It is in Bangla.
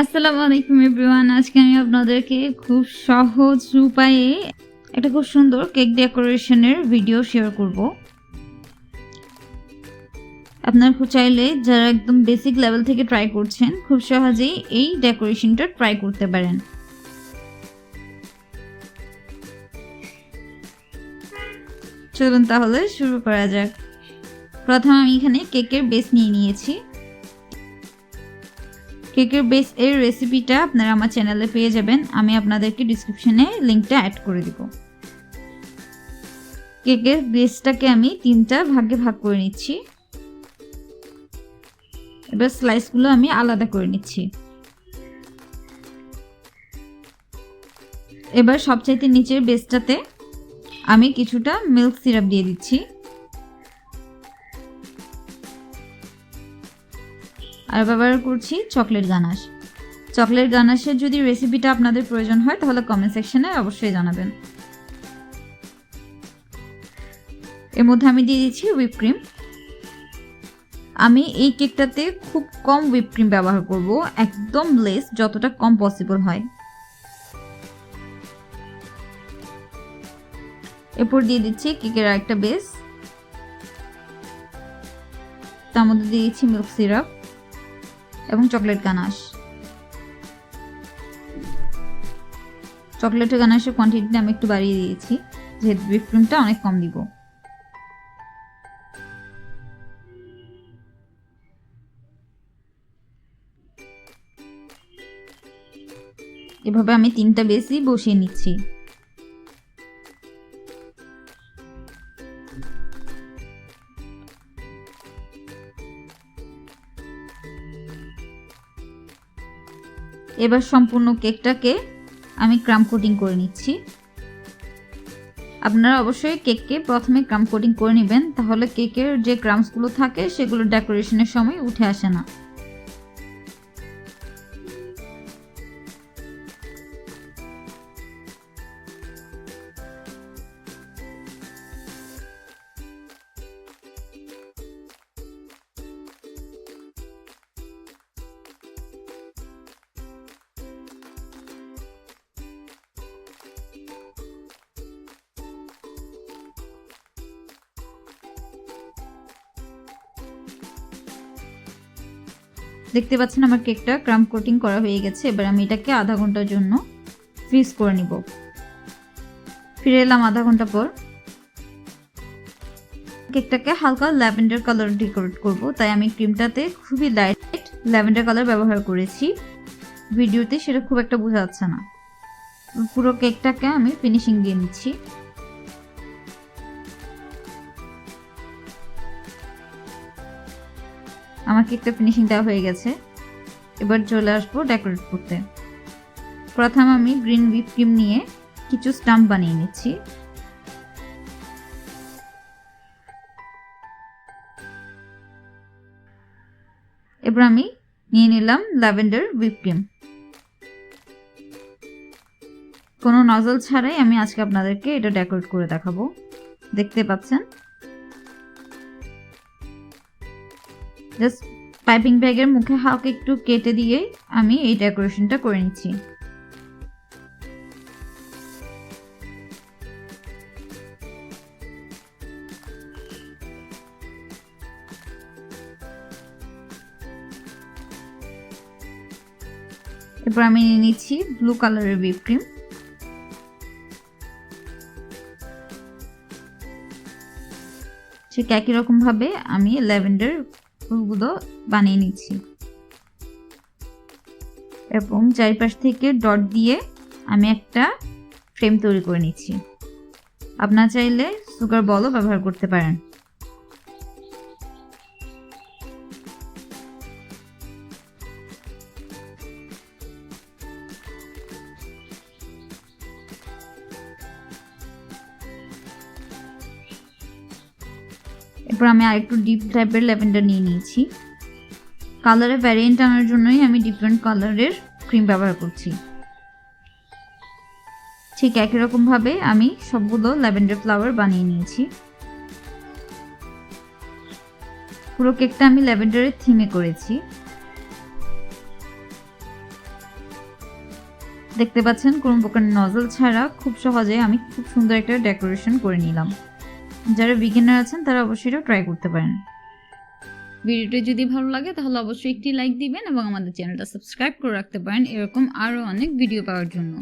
আসসালামু আলাইকুম এভরিওয়ান। আজকে আমি আপনাদেরকে খুব সহজ উপায়ে একটা খুব সুন্দর কেক ডেকোরেশনের ভিডিও শেয়ার করব। আপনারা চাইলে যারা একদম বেসিক লেভেল থেকে ট্রাই করছেন, খুব সহজেই এই ডেকোরেশনটা ট্রাই করতে পারেন। চলুন তাহলে শুরু করা যাক। প্রথম আমি এখানে কেকের বেস নিয়ে নিয়েছি। কেকের বেস এর রেসিপিটা আপনারা আমার চ্যানেলে পেয়ে যাবেন। আমি আপনাদেরকে ডিসক্রিপশনে লিঙ্কটা অ্যাড করে দিব। কেকের বেসটাকে আমি তিনটা ভাগে ভাগ করে নিচ্ছি। এবার স্লাইসগুলো আমি আলাদা করে নিচ্ছি। এবার সবচাইতে নিচের বেসটাতে আমি কিছুটা মিল্ক সিরাপ দিয়ে দিচ্ছি। আর ব্যবহার করছি চকলেট গানাশ। চকলেট গানাশের যদি রেসিপিটা আপনাদের প্রয়োজন হয়, তাহলে কমেন্ট সেকশনে অবশ্যই জানাবেন। এর মধ্যে আমি দিয়ে দিচ্ছি হুইপ ক্রিম আমি এই কেকটাতে খুব কম হুইপ ক্রিম ব্যবহার করব, একদম লেস যতটা কম পসিবল হয়। এরপর দিয়ে দিচ্ছি কেকের একটা বেস তার মধ্যে দিয়ে দিচ্ছি মিল্ক সিরাপ এবং চকলেট গানাশ চকলেটের গানাশের কোয়ান্টিটিটা আমি একটু বাড়িয়ে দিয়েছি, যেহেতু হুইপ ক্রিমটা অনেক কম দিব। এভাবে আমি তিনটা বেশি বসিয়ে নিচ্ছি। এবার সম্পূর্ণ কেকটাকে আমি ক্রাম কোটিং করে নিচ্ছি। আপনারা অবশ্যই কেককে প্রথমে ক্রাম কোটিং করে নেবেন, তাহলে কেকের যে ক্রামসগুলো থাকে সেগুলো ডেকোরেশনের সময় উঠে আসে না। দেখতে পাচ্ছেন আমার কেকটা ক্রাম কোটিং করা হয়ে গেছে। এবার আমি এটাকে আধা ঘণ্টার জন্য ফ্রিজ করে নিব। ফিরে এলাম আধা ঘণ্টা পর। কেকটাকে হালকা ল্যাভেন্ডার কালার ডেকোরেট করব, তাই আমি ক্রিমটাতে খুবই লাইট ল্যাভেন্ডার কালার ব্যবহার করেছি। ভিডিওতে সেটা খুব একটা বোঝা যাচ্ছে না। পুরো কেকটাকে আমি ফিনিশিং দিয়ে নিচ্ছি। আমার কেকটা ফিনিশিং দেওয়া হয়ে গেছে। এবার চলে আসব ডেকোরেট করতে। প্রথম আমি গ্রিন হুইপ ক্রিম নিয়ে কিছু স্টাম্প বানিয়ে নিচ্ছি। এবার আমি নিয়ে নিলাম ল্যাভেন্ডার হুইপ ক্রিম কোনো নজল ছাড়াই আমি আজকে আপনাদেরকে এটা ডেকোরেট করে দেখাবো। দেখতে পাচ্ছেন? জাস্ট পাইপিং ব্যাগের মুখে হালকা একটু কেটে দিয়ে আমি এই ডেকোরেশনটা করে নিচ্ছি। এরপর আমি নিয়ে নিচ্ছি ব্লু কালারের হুইপ ক্রিম ঠিক একই রকমভাবে আমি ল্যাভেন্ডার ফুলগুলো বানিয়ে নিচ্ছি। এবং চারিপাশ থেকে ডট দিয়ে আমি একটা ফ্রেম তৈরি করে নিচ্ছি। আপনার চাইলে সুগার বলও ব্যবহার করতে পারেন। এরপর আমি আরেকটু ডিপ টাইপের ল্যাভেন্ডার নিয়ে নিয়েছি। কালারের ভ্যারিয়েন্ট আনার জন্যই আমি ডিফারেন্ট কালারের ক্রিম ব্যবহার করছি। ঠিক একই রকমভাবে আমি সবগুলো ল্যাভেন্ডার ফ্লাওয়ার বানিয়ে নিয়েছি। পুরো কেকটা আমি ল্যাভেন্ডারের থিমে করেছি। দেখতে পাচ্ছেন, কোনো প্রকার নজল ছাড়া খুব সহজে আমি খুব সুন্দর একটা ডেকোরেশন করে নিলাম। যারা বিগিনার আছেন, তারা অবশ্যই এটা ট্রাই করতে পারেন। ভিডিওটি যদি ভালো লাগে, তাহলে অবশ্যই একটি লাইক দিবেন এবং আমাদের চ্যানেলটা সাবস্ক্রাইব করে রাখতে পারেন। এরকম আরও অনেক ভিডিও পাওয়ার জন্য।